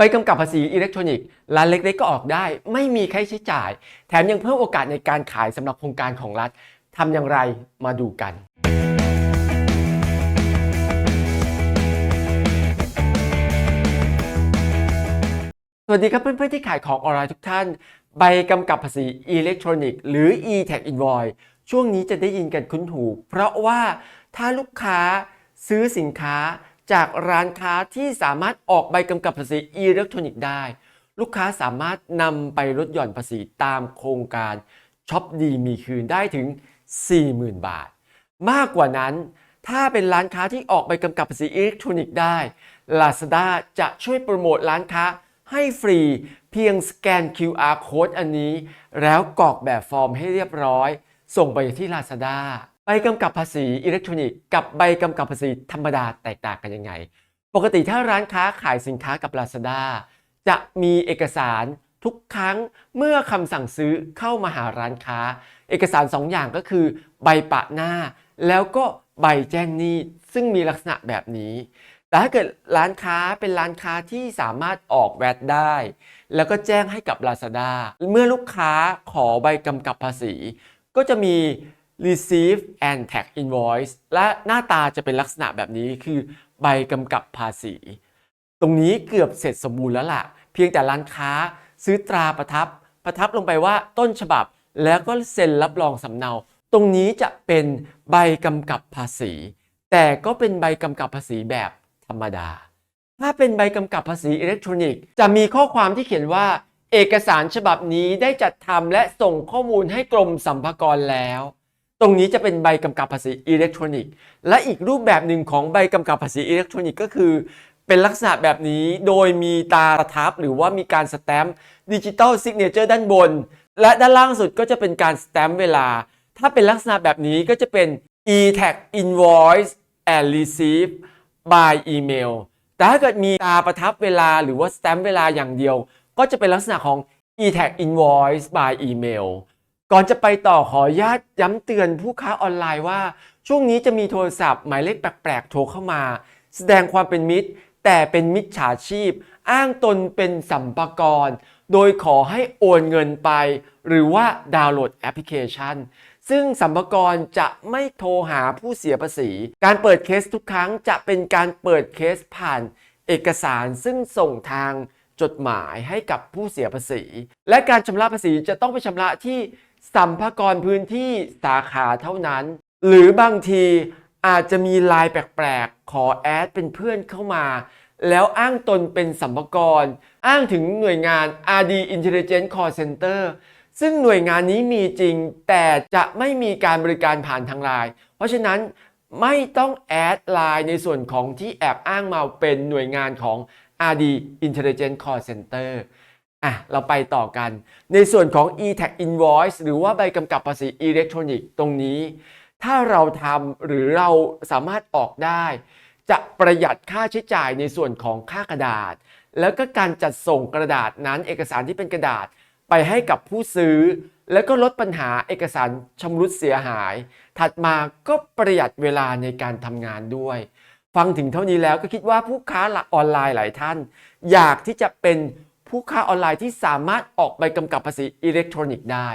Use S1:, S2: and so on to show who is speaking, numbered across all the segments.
S1: ใบกำกับภาษีอิเล็กทรอนิกส์ร้านเล็กๆก็ออกได้ ไม่มีค่าใช้จ่าย แถมยังเพิ่มโอกาสในการขายสำหรับโครงการของรัฐทำอย่างไรมาดูกันสวัสดีครับเพื่อนๆที่ขายของออนไลน์ทุกท่าน ใบกำกับภาษีอิเล็กทรอนิกส์หรือ e-tax invoice ช่วงนี้จะได้ยินกันคุ้นหู เพราะว่าถ้าลูกค้าซื้อสินค้า จากร้านค้าที่สามารถออกใบกำกับภาษีอิเล็กทรอนิกส์ได้ ลูกค้าสามารถนำไปลดหย่อนภาษีตามโครงการช็อปดีมีคืนได้ถึง 40,000 บาท มากกว่านั้น ถ้าเป็นร้านค้าที่ออกใบกำกับภาษีอิเล็กทรอนิกส์ได้ Lazada จะช่วยโปรโมทร้านค้าให้ฟรีเพียงสแกน QR code อันนี้ แล้วกรอกแบบฟอร์มให้เรียบร้อย ส่งไปที่ Lazada ใบกำกับภาษีอิเล็กทรอนิกส์กับใบกำกับภาษีธรรมดาแตกต่างกันยังไง ปกติถ้าร้านค้าขายสินค้ากับ Lazada จะมีเอกสารทุกครั้งเมื่อคำสั่งซื้อเข้ามาหาร้านค้า เอกสาร 2 อย่างก็คือ ใบปะหน้า แล้วก็ใบแจ้งหนี้ซึ่งมีลักษณะแบบนี้ แต่ถ้าเกิดร้านค้าเป็นร้านค้าที่สามารถออกแวดได้ แล้วก็แจ้งให้กับ Lazada เมื่อลูกค้าขอใบกำกับภาษี ก็จะมี receive and tax invoice และหน้าตาจะเป็นลักษณะแบบนี้คือใบกำกับภาษี ตรงนี้เกือบเสร็จสมบูรณ์แล้วล่ะ เพียงแต่ร้านค้าซื้อตราประทับ ประทับลงไปว่าต้นฉบับ แล้วก็เซ็นรับรองสำเนา ตรงนี้จะเป็นใบกำกับภาษี แต่ก็เป็นใบกำกับภาษีแบบธรรมดา ถ้าเป็นใบกำกับภาษีอิเล็กทรอนิกส์จะมีข้อความที่เขียนว่า เอกสารฉบับนี้ได้จัดทำและส่งข้อมูลให้กรมสรรพากรแล้ว ตรงนี้จะเป็นใบกำกับภาษีอิเล็กทรอนิกส์ และอีกรูปแบบหนึ่งของใบกำกับภาษีอิเล็กทรอนิกส์ก็คือ เป็นลักษณะแบบนี้โดยมีตาประทับหรือว่ามีการสแตมป์ดิจิตอลซิกเนเจอร์ด้านบน และด้านล่างสุดก็จะเป็นการสแตมป์เวลา ถ้าเป็นลักษณะแบบนี้ก็จะเป็น e-tax invoice and receive by email แต่ถ้าเกิดมีตาประทับเวลาหรือว่าสแตมป์เวลาอย่างเดียว ก็จะเป็นลักษณะของ e-tax invoice by email ก่อนจะไปต่อขออนุญาตย้ำเตือนผู้ค้าออนไลน์ว่า ช่วงนี้จะมีโทรศัพท์หมายเลขแปลกๆ โทรเข้ามา แสดงความเป็นมิตร แต่เป็นมิจฉาชีพ อ้างตนเป็นสัมภากร โดยขอให้โอนเงินไป หรือว่าดาวน์โหลดแอปพลิเคชัน ซึ่งสัมภากรจะไม่โทรหาผู้เสียภาษี การเปิดเคสทุกครั้งจะเป็นการเปิดเคสผ่านเอกสารซึ่งส่งทางจดหมายให้กับผู้เสียภาษี และการชำระภาษีจะต้องไปชำระที่ สัมภากรพื้นที่สาขาเท่านั้น หรือบางทีอาจจะมีลน์แปลกๆ ขอแอดเป็นเพื่อนเข้ามา แล้วอ้างตนเป็นสัมภากร อ้างถึงหน่วยงาน RD Intelligent Call Center ซึ่งหน่วยงานนี้มีจริง แต่จะไม่มีการบริการผ่านทางไลน์เพราะฉะนั้นไม่ต้องแอดไลน์ในส่วนของที่แอบอ้างมาเป็นหน่วยงานของ RD Intelligent Call Center อะ เราไปต่อกัน ในส่วนของ e-tax invoice หรือว่าใบกำกับภาษีอิเล็กทรอนิกส์ตรงนี้ ถ้าเราทำหรือเราสามารถออกได้ จะประหยัดค่าใช้จ่ายในส่วนของค่ากระดาษ แล้วก็การจัดส่งกระดาษนั้นเอกสารที่เป็นกระดาษไปให้กับผู้ซื้อ แล้วก็ลดปัญหาเอกสารชำรุดเสียหาย ถัดมาก็ประหยัดเวลาในการทำงานด้วย ฟังถึงเท่านี้แล้วก็คิดว่าผู้ค้าออนไลน์หลายท่าน อยากที่จะเป็น ผู้ค้าออนไลน์ที่สามารถออกใบกำกับภาษีอิเล็กทรอนิกส์ได้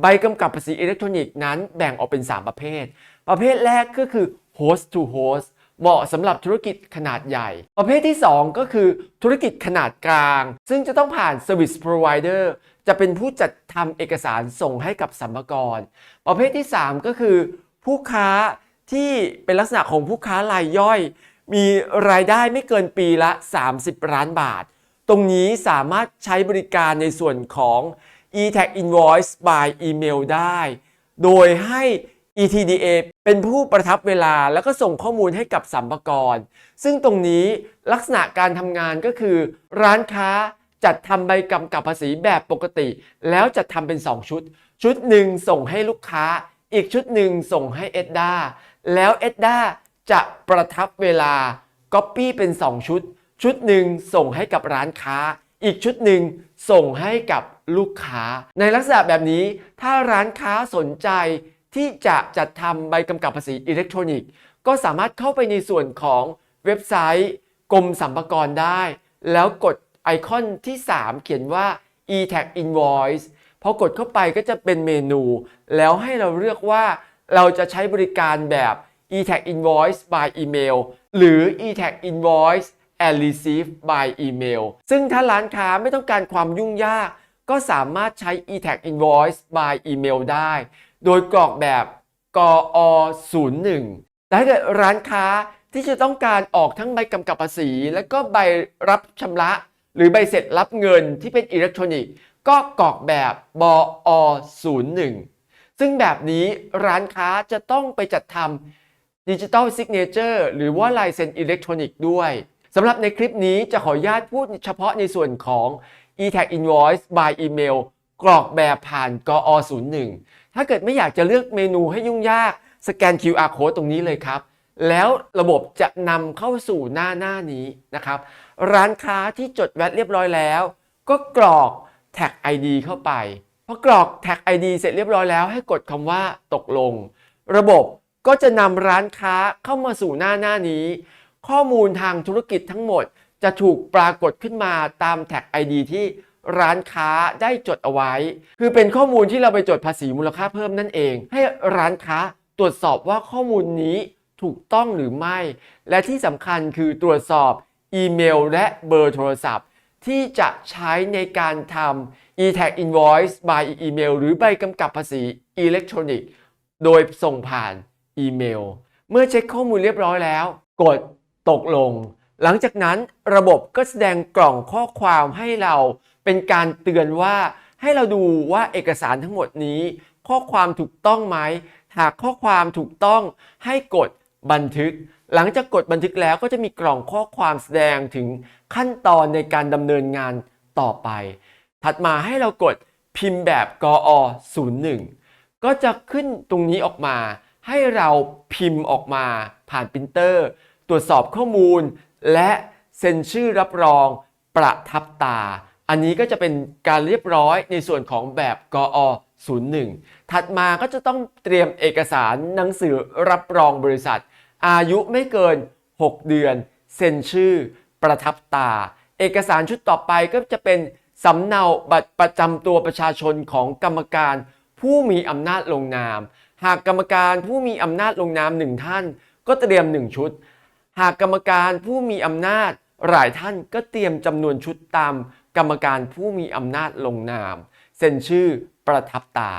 S1: ใบกำกับภาษีอิเล็กทรอนิกส์นั้นแบ่งออกเป็น 3 ประเภท ประเภทแรกก็คือ host to host เหมาะสำหรับธุรกิจขนาดใหญ่ ประเภทที่ 2 ก็คือธุรกิจขนาดกลาง ซึ่งจะต้องผ่าน Service Provider จะเป็นผู้จัดทำเอกสารส่งให้กับสัมภากรประเภทที่ 3 ก็คือ ผู้ค้าที่เป็นลักษณะของผู้ค้ารายย่อย มีรายได้ไม่เกินปีละ 30 ล้านบาท ตรงนี้สามารถใช้บริการในส่วนของ e-tax invoice by email ได้ โดยให้ ETDA เป็นผู้ประทับเวลาแล้วก็ส่งข้อมูลให้กับสัมภากร ซึ่งตรงนี้ลักษณะการทำงานก็คือ ร้านค้าจัดทำใบกำกับภาษีแบบปกติ แล้วจะทำเป็น 2 ชุด ชุดหนึ่งส่งให้ลูกค้า อีกชุดหนึ่งส่งให้เอ็ดดาแล้วเอ็ดดาจะประทับเวลา Copy เป็น 2 ชุด ชุดหนึ่งส่งให้กับร้านค้า อีกชุดหนึ่งส่งให้กับลูกค้า ในลักษณะแบบนี้ ถ้าร้านค้าสนใจที่จะจัดทำใบกำกับภาษีอิเล็กทรอนิกส์ ก็สามารถเข้าไปในส่วนของเว็บไซต์ กรมสรรพากรได้ แล้วกดไอคอนที่ 3 เขียนว่า e-tag invoice พอกดเข้าไปก็จะเป็นเมนู แล้วให้เราเลือกว่าเราจะใช้บริการแบบ e-tag invoice by email หรือ e-tag invoice and receive by email ซึ่งถ้าร้านค้าไม่ต้องการความยุ่งยาก ก็สามารถใช้ e-tag invoice by email ได้ โดยกรอกแบบกอ01แต่ถ้าเกิดร้านค้าที่จะต้องการออกทั้งใบกำกับภาษี และก็ใบรับชำระ หรือใบเสร็จรับเงินที่เป็นอิเล็กทรอนิกส์ ก็กรอกแบบบอ01ซึ่งแบบนี้ร้านค้าจะต้องไปจัดทำดิจิ t a ลซิกเนเจอร์หรือว่าลายเซ็นอิเล็กทรอนิกส์ด้วย สำหรับในคลิปนี้จะขออนุญาตพูดเฉพาะในส่วนของ e-tag invoice by email กรอกแบบผ่านกอ01ถ้าเกิดไม่อยากจะเลือกเมนูให้ยุ่งยาก สแกน QR code ตรงนี้เลยครับ แล้วระบบจะนำเข้าสู่หน้าหน้านี้นะครับ ร้านค้าที่จดแวดเรียบร้อยแล้ว ก็กรอก tag ID เข้าไปพอกรอก tag ID เสร็จเรียบร้อยแล้วให้กดคำว่าตกลง ระบบก็จะนำร้านค้าเข้ามาสู่หน้าหน้านี้ ข้อมูลทางธุรกิจทั้งหมดจะถูกปรากฏขึ้นมาตาม tag ID ที่ร้านค้าได้จดเอาไว้ คือเป็นข้อมูลที่เราไปจดภาษีมูลค่าเพิ่มนั่นเอง ให้ร้านค้าตรวจสอบว่าข้อมูลนี้ถูกต้องหรือไม่ และที่สำคัญคือตรวจสอบอีเมลและเบอร์โทรศัพท์ ที่จะใช้ในการทำ e-tag invoice by email หรือใบกำกับภาษีอิเล็กทรอนิกส์โดยส่งผ่านอีเมล เมื่อเช็คข้อมูลเรียบร้อยแล้ว กด ตกลง หลังจากนั้นระบบก็แสดงกล่องข้อความให้เราเป็นการเตือนว่าให้เราดูว่าเอกสารทั้งหมดนี้ ข้อความถูกต้องไหม หากข้อความถูกต้องให้กดบันทึก หลังจากกดบันทึกแล้วก็จะมีกล่องข้อความแสดงถึงขั้นตอนในการดำเนินงานต่อไป ถัดมาให้เรากดพิมพ์แบบกอ01ก็จะขึ้นตรงนี้ออกมา ให้เราพิมพ์ออกมาผ่านปรินเตอร์ รวจสอบข้อมูล และเซ็นชื่อรับรองประทับตา อันนี้ก็จะเป็นการเรียบร้อยในส่วนของแบบกอ01 ถัดมาก็จะต้องเตรียมเอกสารหนังสือรับรองบริษัท อายุไม่เกิน 6 เดือน เซ็นชื่อ ประทับตา เอกสารชุดต่อไปก็จะเป็นสำเนาบัตรประจำตัวประชาชนของกรรมการผู้มีอำนาจลงนาม หากกรรมการผู้มีอำนาจลงนามหนึ่งท่าน ก็เตรียม 1 ชุด หากกรรมการผู้มีอำนาจ หลายท่านก็เตรียมจำนวนชุดตาม กรรมการผู้มีอำนาจลงนาม เซ็นชื่อประทับตา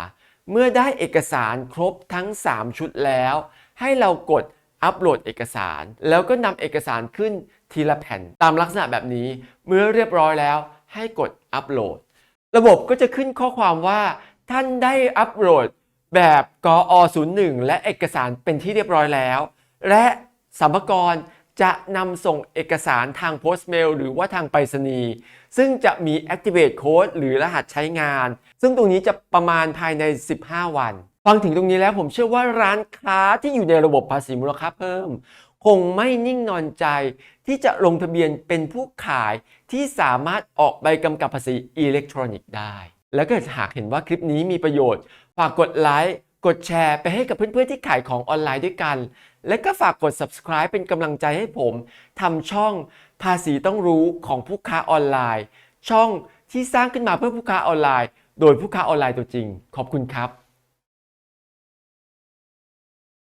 S1: เมื่อได้เอกสารครบทั้ง 3 ชุดแล้ว ให้เรากดอัปโหลดเอกสาร แล้วก็นำเอกสารขึ้นทีละแผ่นตามลักษณะแบบนี้ เมื่อเรียบร้อยแล้ว ให้กดอัปโหลด ระบบก็จะขึ้นข้อความว่า ท่านได้อัปโหลดแบบกอ01และเอกสารเป็นที่เรียบร้อยแล้ว และ สัมภากระจะนำส่งเอกสารทางโพสต์เมลหรือว่าทางไปรษณีย์ซึ่งจะมี Activate Code หรือรหัสใช้งาน ซึ่งตรงนี้จะประมาณภายใน 15 วัน ฟังถึงตรงนี้แล้วผมเชื่อว่าร้านค้าที่อยู่ในระบบภาษีมูลค่าเพิ่ม คงไม่นิ่งนอนใจที่จะลงทะเบียนเป็นผู้ขายที่สามารถออกใบกำกับภาษีอิเล็กทรอนิกส์ได้ แล้วก็หากเห็นว่าคลิปนี้มีประโยชน์ ฝากกดไลค์ กดแชร์ไปให้กับเพื่อนๆที่ขายของออนไลน์ด้วยกัน และก็ฝากกด subscribe เป็นกำลังใจให้ผมทำช่องภาษีต้องรู้ของผู้ค้าออนไลน์ ช่องที่สร้างขึ้นมาเพื่อผู้ค้าออนไลน์ โดยผู้ค้าออนไลน์ตัวจริง ขอบคุณครับ